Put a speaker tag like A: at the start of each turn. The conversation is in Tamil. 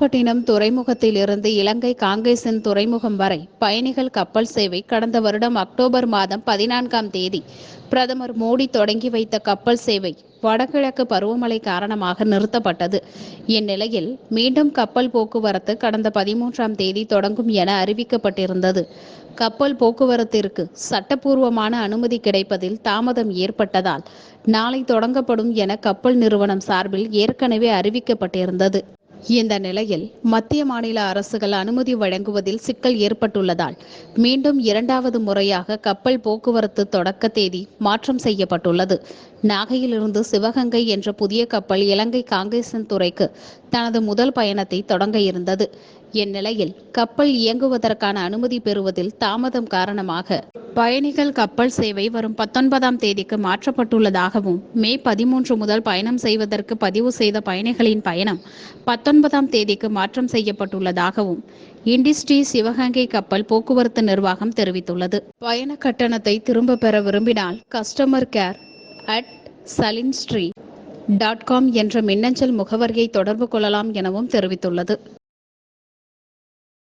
A: நாகப்பட்டினம் துறைமுகத்தில் இருந்து இலங்கை காங்கேசன் துறைமுகம் வரை பயணிகள் கப்பல் சேவை கடந்த வருடம் அக்டோபர் மாதம் பதினான்காம் தேதி பிரதமர் மோடி தொடங்கி வைத்த கப்பல் சேவை வடகிழக்கு பருவமழை காரணமாக நிறுத்தப்பட்டது. இந்நிலையில் மீண்டும் கப்பல் போக்குவரத்து கடந்த பதிமூன்றாம் தேதி தொடங்கும் என அறிவிக்கப்பட்டிருந்தது. கப்பல் போக்குவரத்திற்கு சட்டப்பூர்வமான அனுமதி கிடைப்பதில் தாமதம் ஏற்பட்டதால் நாளை தொடங்கப்படும் என கப்பல் நிறுவனம் சார்பில் ஏற்கனவே அறிவிக்கப்பட்டிருந்தது. இந்த நிலையில் மத்திய மாநில அரசுகள் அனுமதி வழங்குவதில் சிக்கல் ஏற்பட்டுள்ளதால் மீண்டும் இரண்டாவது முறையாக கப்பல் போக்குவரத்து தொடக்க தேதி மாற்றம் செய்யப்பட்டுள்ளது. நாகையிலிருந்து சிவகங்கை என்ற புதிய கப்பல் இலங்கை காங்கேசன் துறைக்கு தனது முதல் பயணத்தை தொடங்க இருந்தது. இந்நிலையில் கப்பல் இயங்குவதற்கான அனுமதி பெறுவதில் தாமதம் காரணமாக பயணிகள் கப்பல் சேவை வரும் பத்தொன்பதாம் தேதிக்கு மாற்றப்பட்டுள்ளதாகவும் மே பதிமூன்று முதல் பயணம் செய்வதற்கு பதிவு செய்த பயணிகளின் பயணம் பத்தொன்பதாம் தேதிக்கு மாற்றம் செய்யப்பட்டுள்ளதாகவும் இண்டிஸ்ட்ரி சிவகங்கை கப்பல் போக்குவரத்து நிர்வாகம் தெரிவித்துள்ளது. பயண கட்டணத்தை திரும்ப பெற விரும்பினால் customer care at Salin dot com என்ற மின்னஞ்சல் முகவரியை தொடர்பு கொள்ளலாம் எனவும் தெரிவித்துள்ளது.